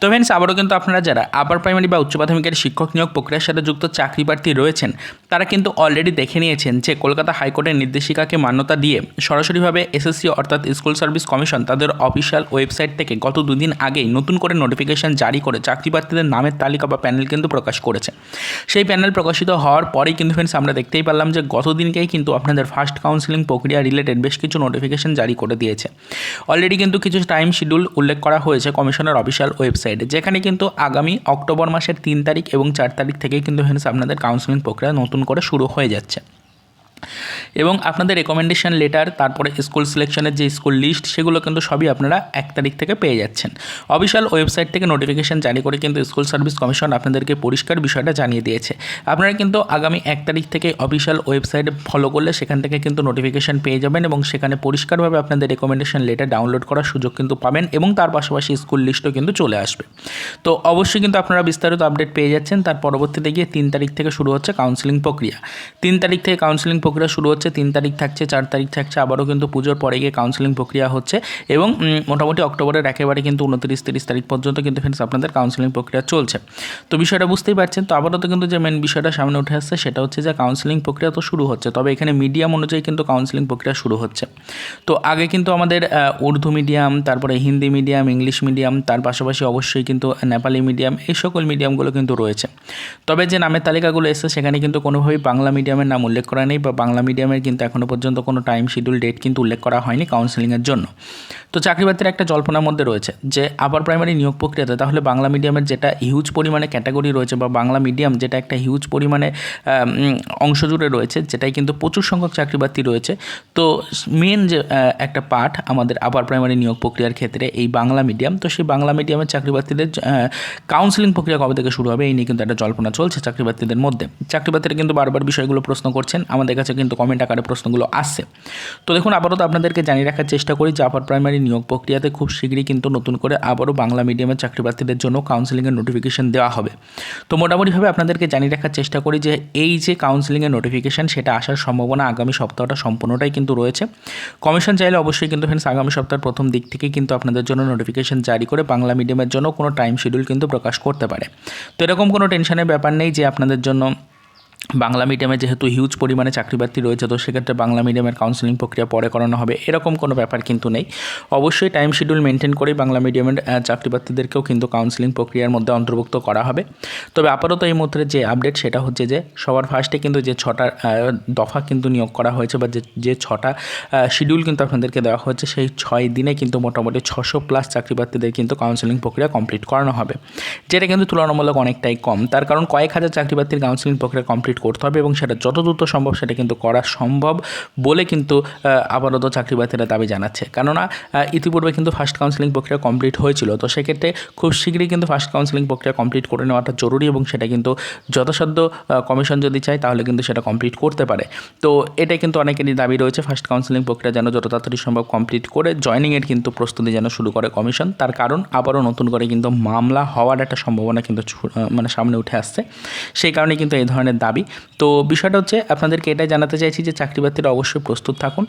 তো ফ্রেন্ডস আবারও কিন্তু আপনারা যারা আপার প্রাইমারি বা উচ্চ প্রাথমিকের শিক্ষক নিয়োগ প্রক্রিয়ার সাথে যুক্ত চাকরি প্রার্থী রয়েছেন, তারা কিন্তু অলরেডি দেখে নিয়েছেন যে কলকাতা হাইকোর্টের নির্দেশিকাকে মান্যতা দিয়ে সরাসরিভাবে এসএসসি অর্থাৎ স্কুল সার্ভিস কমিশন তাদের অফিসিয়াল ওয়েবসাইট থেকে গত দুদিন আগেই নতুন করে নোটিফিকেশন জারি করে চাকরি প্রার্থীদের নামের তালিকা বা প্যানেল কিন্তু প্রকাশ করেছে। সেই প্যানেল প্রকাশিত হওয়ার পরেই কিন্তু ফ্রেন্ডস আমরা দেখতেই পারলাম যে গত দিনকেই কিন্তু আপনাদের ফার্স্ট কাউন্সিলিং প্রক্রিয়া রিলেটেড বেশ কিছু নোটিফিকেশন জারি করে দিয়েছে। অলরেডি কিন্তু কিছু টাইম শিডিউল উল্লেখ করা হয়েছে কমিশনের অফিসিয়াল ওয়েবসাইটে যেখানে কিন্তু আগামী অক্টোবর মাসের তিন তারিখ এবং চার তারিখ থেকে কিন্তু হেন্স আপনাদের কাউন্সিলিং প্রক্রিয়া নতুন করে শুরু হয়ে যাচ্ছে। এবং আপনাদের রেকমেন্ডেশন লেটার তারপরে স্কুল সিলেকশনের যে স্কুল লিস্ট সেগুলো কিন্তু সবই আপনারা এক তারিখ থেকে পেয়ে যাচ্ছেন। অফিসিয়াল ওয়েবসাইট থেকে নোটিফিকেশন জারি করে কিন্তু স্কুল সার্ভিস কমিশন আপনাদেরকে পরিষ্কার বিষয়টা জানিয়ে দিয়েছে। আপনারা কিন্তু আগামী এক তারিখ থেকে অফিসিয়াল ওয়েবসাইট ফলো করলে সেখান থেকে কিন্তু নোটিফিকেশন পেয়ে যাবেন এবং সেখানে পরিষ্কারভাবে আপনাদের রেকমেন্ডেশন লেটার ডাউনলোড করার সুযোগ কিন্তু পাবেন এবং তার পাশাপাশি স্কুল লিস্টও কিন্তু চলে আসবে। তো অবশ্যই কিন্তু আপনারা বিস্তারিত আপডেট পেয়ে যাচ্ছেন। তার পরবর্তীতে গিয়ে তিন তারিখ থেকে শুরু হচ্ছে কাউন্সিলিং প্রক্রিয়া। তিন তারিখ থেকে কাউন্সিলিং প্রক্রিয়া শুরু হচ্ছে, তিন তারিখ থাকছে, চার তারিখ থাকছে, আবারও কিন্তু পুজোর পরে গিয়ে কাউন্সিলিং প্রক্রিয়া হচ্ছে এবং মোটামুটি অক্টোবরের একেবারে কিন্তু উনত্রিশ, তিরিশ তারিখ পর্যন্ত কিন্তু ফ্রেন্ডস আপনাদের কাউন্সিলিং প্রক্রিয়া চলছে। তো বিষয়টা বুঝতেই পারছেন, তো আপাতত কিন্তু যে মেন বিষয়টা সামনে উঠে আসছে সেটা হচ্ছে যে কাউন্সিলিং প্রক্রিয়া তো শুরু হচ্ছে, তবে এখানে মিডিয়াম অনুযায়ী কিন্তু কাউন্সিলিং প্রক্রিয়া শুরু হচ্ছে। তো আগে কিন্তু আমাদের উর্দু মিডিয়াম তারপরে হিন্দি মিডিয়াম ইংলিশ মিডিয়াম তার পাশাপাশি অবশ্যই কিন্তু নেপালি মিডিয়াম এই সকল মিডিয়ামগুলো কিন্তু রয়েছে। তবে যে নামের তালিকাগুলো এসেছে সেখানে কিন্তু কোনোভাবেই বাংলা মিডিয়ামের নাম উল্লেখ করা নেই বা বাংলা মিডিয়ামের কিন্তু এখনও পর্যন্ত কোনো টাইম শিডিউল ডেট কিন্তু উল্লেখ করা হয়নি কাউন্সেলিংয়ের জন্য। তো চাকরিপ্রার্থীর একটা জল্পনার মধ্যে রয়েছে যে আপার প্রাইমারি নিয়োগ প্রক্রিয়াতে, তাহলে বাংলা মিডিয়ামের যেটা হিউজ পরিমাণে ক্যাটাগরি রয়েছে বা বাংলা মিডিয়াম যেটা একটা হিউজ পরিমাণে অংশ জুড়ে রয়েছে, যেটাই কিন্তু প্রচুর সংখ্যক চাকরিপ্রার্থী রয়েছে। তো মেন যে একটা পার্ট আমাদের আপার প্রাইমারি নিয়োগ প্রক্রিয়ার ক্ষেত্রে এই বাংলা মিডিয়াম তো সেই বাংলা মিডিয়ামের চাকরিপ্রার্থীদের কাউন্সিলিং প্রক্রিয়া কবে থেকে শুরু হবে, এই নিয়ে কিন্তু একটা জল্পনা চলছে চাকরিপ্রার্থীদের মধ্যে। চাকরিপ্রার্থীরা কিন্তু বারবার বিষয়গুলো প্রশ্ন করছেন, আমাদের কাছে কিন্তু কমেন্ট আকারে প্রশ্নগুলো আসছে। তো দেখুন, আপাতত আপনাদেরকে জানিয়ে রাখার চেষ্টা করি যে আপার প্রাইমারি নিয়োগ প্রক্রিয়াতে খুব শীঘ্রই কিন্তু নতুন করে আবারও বাংলা মিডিয়ামের চাকরিপ্রার্থীদের জন্য কাউন্সিলিংয়ের নোটিফিকেশন দেওয়া হবে। তো মোটামুটিভাবে আপনাদেরকে জানিয়ে রাখার চেষ্টা করি যে এই যে কাউন্সিলিংয়ের নোটিফিকেশন সেটা আসার সম্ভাবনা আগামী সপ্তাহটা সম্পূর্ণটাই কিন্তু রয়েছে। কমিশন চাইলে অবশ্যই কিন্তু ফ্রেন্ডস আগামী সপ্তাহের প্রথম দিক থেকে কিন্তু আপনাদের জন্য নোটিফিকেশন জারি করে বাংলা মিডিয়ামের জন্য কোনো টাইম শিডিউল কিন্তু প্রকাশ করতে পারে। তো এরকম কোনো টেনশনের ব্যাপার নেই যে আপনাদের জন্য বাংলা মিডিয়ামে যেহেতু হিউজ পরিমাণে চাকরিপ্রার্থী রয়েছে তো সেক্ষেত্রে বাংলা মিডিয়ামের কাউন্সিলিং প্রক্রিয়া পরে করানো হবে। এরকম কোনো ব্যাপার কিন্তু নেই। অবশ্যই টাইম শিডিউল মেনটেন করেই বাংলা মিডিয়ামের আহ, চাকরিপ্রার্থীদেরকেও কিন্তু কাউন্সিলিং প্রক্রিয়ার মধ্যে অন্তর্ভুক্ত করা হবে। তবে আপাতত এই মুহূর্তে যে আপডেট সেটা হচ্ছে যে সবার ফার্স্টে কিন্তু যে ছটা দফা কিন্তু নিয়োগ করা হয়েছে বা যে যে ছটা শিডিউল কিন্তু আপনাদেরকে দেওয়া হয়েছে সেই ছয় দিনে কিন্তু মোটামুটি ছশো প্লাস চাকরিপ্রার্থীদের কিন্তু কাউন্সিলিং প্রক্রিয়া কমপ্লিট করানো হবে। যেটা কিন্তু তুলনামূলক অনেকটাই কম। তার কারণ কয়েক হাজার চাকরিপ্রার্থীর কাউন্সিলিং প্রক্রিয়া কমপ্লিট করতে হবে এবং সেটা যত দ্রুত সম্ভব সেটা কিন্তু করা সম্ভব বলে কিন্তু আপাতত চাকরিপ্রার্থীরা দাবি জানাচ্ছে। কেননা ইতিপূর্বে কিন্তু ফার্স্ট কাউন্সিলিং প্রক্রিয়া কমপ্লিট হয়েছিল। তো সেক্ষেত্রে খুব শীঘ্রই কিন্তু ফার্স্ট কাউন্সিলিং প্রক্রিয়া কমপ্লিট করে নেওয়াটা জরুরি এবং সেটা কিন্তু যথাসাধ্য কমিশন যদি চায় তাহলে কিন্তু সেটা কমপ্লিট করতে পারে। তো এটাই কিন্তু অনেকেরই দাবি রয়েছে ফার্স্ট কাউন্সিলিং প্রক্রিয়া যেন যত তাড়াতাড়ি সম্ভব কমপ্লিট করে জয়নিংয়ের কিন্তু প্রস্তুতি যেন শুরু করে কমিশন তার কারণ, আবারও নতুন করে কিন্তু মামলা হওয়ার একটা সম্ভাবনা কিন্তু মানে সামনে উঠে আসছে। সেই কারণে কিন্তু এই ধরনের দাবি তো বিষয়টা হচ্ছে আপনাদেরকে এটাই জানাতে চাইছি যে চাকরিপ্রার্থীরা অবশ্যই প্রস্তুত থাকুন।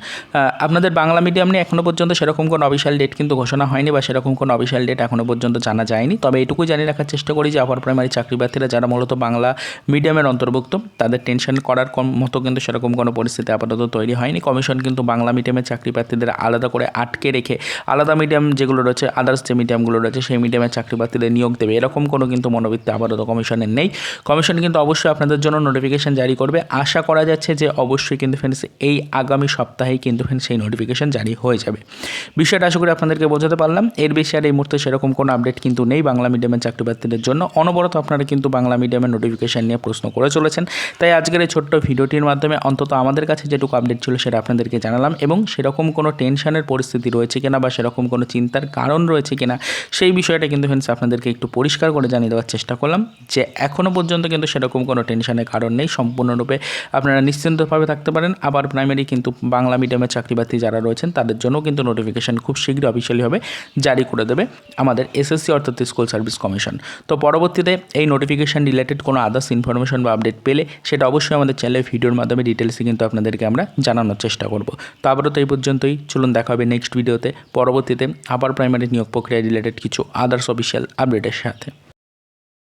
আপনাদের বাংলা মিডিয়াম নিয়ে এখনও পর্যন্ত সেরকম কোনো অফিসিয়াল ডেট কিন্তু ঘোষণা হয়নি বা সেরকম কোনো অফিসিয়াল ডেট এখনও পর্যন্ত জানা যায়নি। তবে এটুকুই জানিয়ে রাখার চেষ্টা করি যে আপার প্রাইমারি চাকরিপ্রার্থীরা যারা মূলত বাংলা মিডিয়ামের অন্তর্ভুক্ত, তাদের টেনশন করার মতো কিন্তু সেরকম কোনো পরিস্থিতি আপাতত তৈরি হয়নি। কমিশন কিন্তু বাংলা মিডিয়ামের চাকরিপ্রার্থীদের আলাদা করে আটকে রেখে আলাদা মিডিয়াম যেগুলো রয়েছে আদার্স যে মিডিয়ামগুলো রয়েছে, সেই মিডিয়ামের চাকরিপ্রার্থীদের নিয়োগ দেবে। এরকম কোনো কিন্তু মনোবৃত্তি আপাতত কমিশনের নেই। কমিশন কিন্তু অবশ্যই আপনাদের জন্য নোটিফিকেশন জারি করবে। আশা করা যাচ্ছে যে অবশ্যই কিন্তু ফ্রেন্ডস এই আগামী সপ্তাহেই কিন্তু ফ্রেন্ডস সেই নোটিফিকেশান জারি হয়ে যাবে। বিষয়টা আশা করি আপনাদেরকে বোঝাতে পারলাম। এর বেশি আর এই মুহূর্তে সেরকম কোনো আপডেট কিন্তু নেই বাংলা মিডিয়ামের চাকরিপ্রার্থীদের জন্য। অনবরত আপনারা কিন্তু বাংলা মিডিয়ামের নোটিফিকেশান নিয়ে প্রশ্ন করে চলেছেন। তাই আজকের এই ছোট্ট ভিডিওটির মাধ্যমে অন্তত আমাদের কাছে যেটুকু আপডেট ছিল সেটা আপনাদেরকে জানালাম এবং সেরকম কোনো টেনশনের পরিস্থিতি রয়েছে কিনা বা সেরকম কোনো চিন্তার কারণ রয়েছে কিনা সেই বিষয়টা কিন্তু ফ্রেন্ডস আপনাদেরকে একটু পরিষ্কার করে জানিয়ে দেওয়ার চেষ্টা করলাম যে এখনও পর্যন্ত কিন্তু সেরকম কোনো টেনশনের কারণ কারণ নেই, সম্পূর্ণরূপে আপনারা নিশ্চিন্তভাবে থাকতে পারেন। আবার প্রাইমারি কিন্তু বাংলা মিডিয়ামের চাকরি প্রার্থী যারা রয়েছেন, তাদের জন্য কিন্তু নোটিফিকেশান খুব শীঘ্রই অফিসিয়ালিভাবে জারি করে দেবে আমাদের এসএসসি অর্থাৎ স্কুল সার্ভিস কমিশন তো পরবর্তীতে এই নোটিফিকেশান রিলেটেড কোনো আদার্স ইনফরমেশন বা আপডেট পেলে সেটা অবশ্যই আমাদের চ্যানেলের ভিডিওর মাধ্যমে ডিটেলসে কিন্তু আপনাদেরকে আমরা জানানোর চেষ্টা করব। তো আবারও তো এই পর্যন্তই, চলুন দেখা হবে নেক্সট ভিডিওতে পরবর্তীতে আবার প্রাইমারি নিয়োগ প্রক্রিয়া রিলেটেড কিছু আদার্স অফিসিয়াল আপডেটের সাথে।